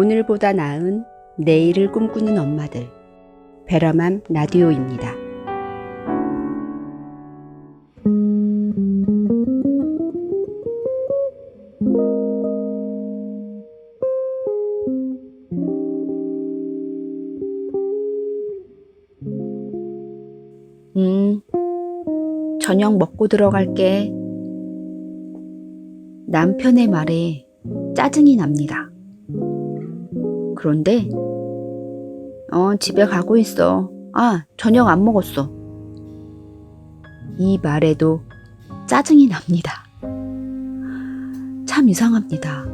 오늘보다 나은 내일을 꿈꾸는 엄마들. 베러맘 라디오입니다. 음, 저녁 먹고 들어갈게. 남편의 말에 짜증이 납니다. 그런데, 어, 집에 가고 있어. 아, 저녁 안 먹었어. 이 말에도 짜증이 납니다. 참 이상합니다.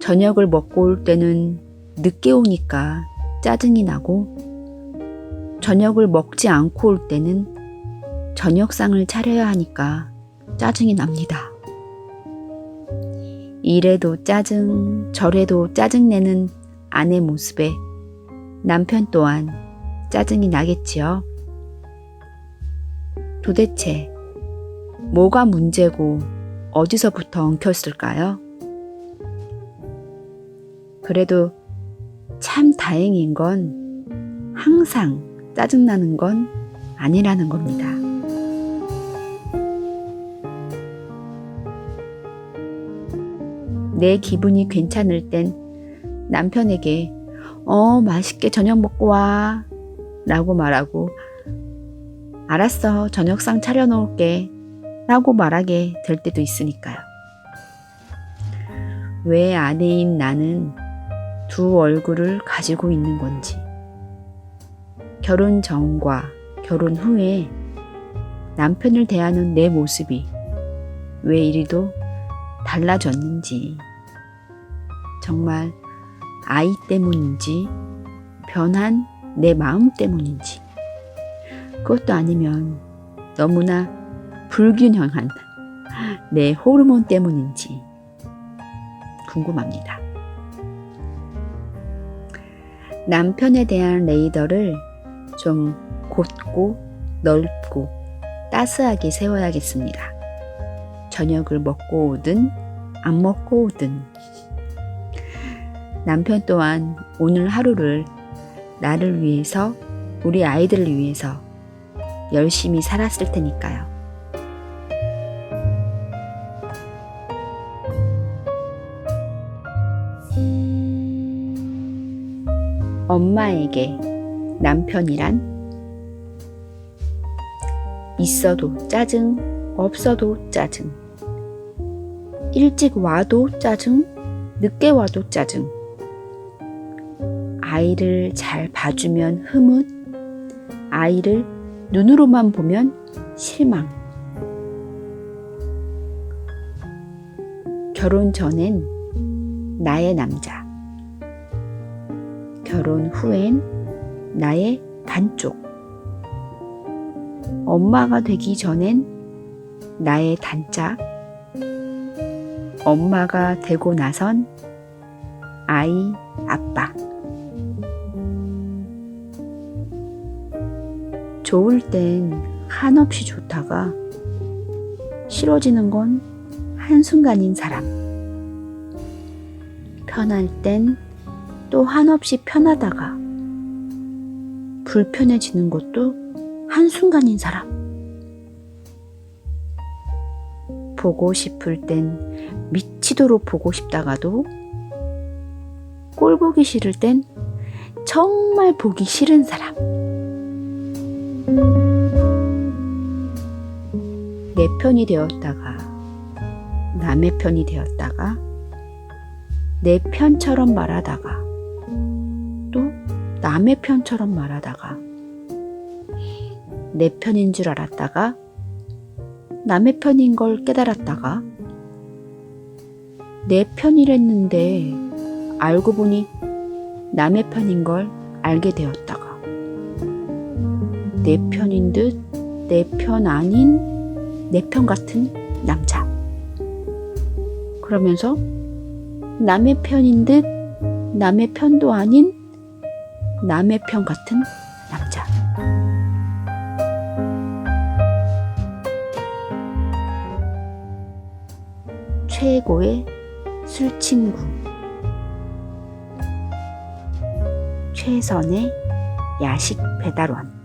저녁을 먹고 올 때는 늦게 오니까 짜증이 나고, 저녁을 먹지 않고 올 때는 저녁상을 차려야 하니까 짜증이 납니다. 이래도 짜증, 저래도 짜증내는 아내 모습에 남편 또한 짜증이 나겠지요. 도대체 뭐가 문제고 어디서부터 엉켰을까요? 그래도 참 다행인 건 항상 짜증나는 건 아니라는 겁니다. 내 기분이 괜찮을 땐 남편에게 어, 맛있게 저녁 먹고 와. 라고 말하고 알았어, 저녁상 차려놓을게. 라고 말하게 될 때도 있으니까요. 왜 아내인 나는 두 얼굴을 가지고 있는 건지. 결혼 전과 결혼 후에 남편을 대하는 내 모습이 왜 이리도 달라졌는지. 정말 아이 때문인지 변한 내 마음 때문인지 그것도 아니면 너무나 불균형한 내 호르몬 때문인지 궁금합니다. 남편에 대한 레이더를 좀 곧고 넓고 따스하게 세워야겠습니다. 저녁을 먹고 오든 안 먹고 오든 남편 또한 오늘 하루를 나를 위해서 우리 아이들을 위해서 열심히 살았을 테니까요. 엄마에게 남편이란 있어도 짜증, 없어도 짜증. 일찍 와도 짜증, 늦게 와도 짜증. 아이를 잘 봐주면 흐뭇, 아이를 눈으로만 보면 실망. 결혼 전엔 나의 남자, 결혼 후엔 나의 반쪽. 엄마가 되기 전엔 나의 단짝, 엄마가 되고 나선 아이, 아빠. 좋을 땐 한없이 좋다가 싫어지는 건 한순간인 사람. 편할 땐 또 한없이 편하다가 불편해지는 것도 한순간인 사람. 보고 싶을 땐 미치도록 보고 싶다가도 꼴 보기 싫을 땐 정말 보기 싫은 사람. 내 편이 되었다가 남의 편이 되었다가 내 편처럼 말하다가 또 남의 편처럼 말하다가 내 편인 줄 알았다가 남의 편인 걸 깨달았다가 내 편이랬는데 알고 보니 남의 편인 걸 알게 되었다가 내 편인 듯 내 편 아닌 내 편 같은 남자. 그러면서 남의 편인 듯 남의 편도 아닌 남의 편 같은 남자. 최고의 술친구. 최선의 야식 배달원.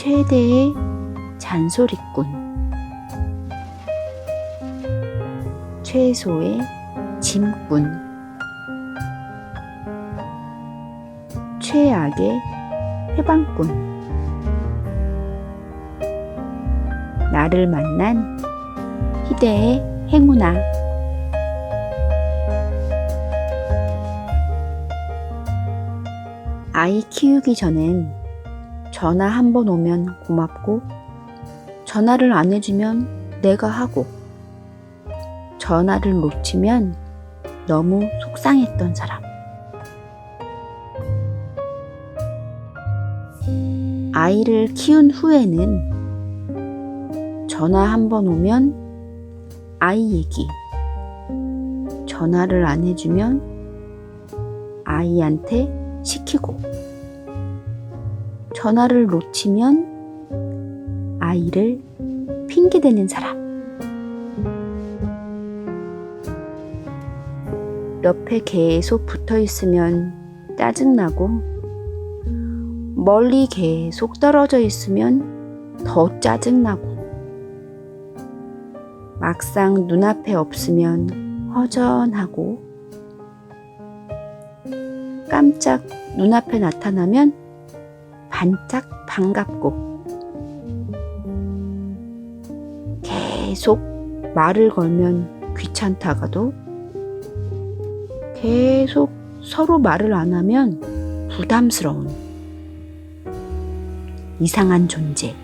최대의 잔소리꾼. 최소의 짐꾼. 최악의 해방꾼. 나를 만난 희대의 행운아. 아이 키우기 전엔 전화 한 번 오면 고맙고, 전화를 안 해주면 내가 하고, 전화를 놓치면 너무 속상했던 사람. 아이를 키운 후에는 전화 한 번 오면 아이 얘기, 전화를 안 해주면 아이한테 시키고, 전화를 놓치면 아이를 핑계대는 사람. 옆에 계속 붙어 있으면 짜증나고, 멀리 계속 떨어져 있으면 더 짜증나고, 막상 눈앞에 없으면 허전하고, 깜짝 눈앞에 나타나면 반짝 반갑고, 계속 말을 걸면 귀찮다가도, 계속 서로 말을 안 하면 부담스러운 이상한 존재.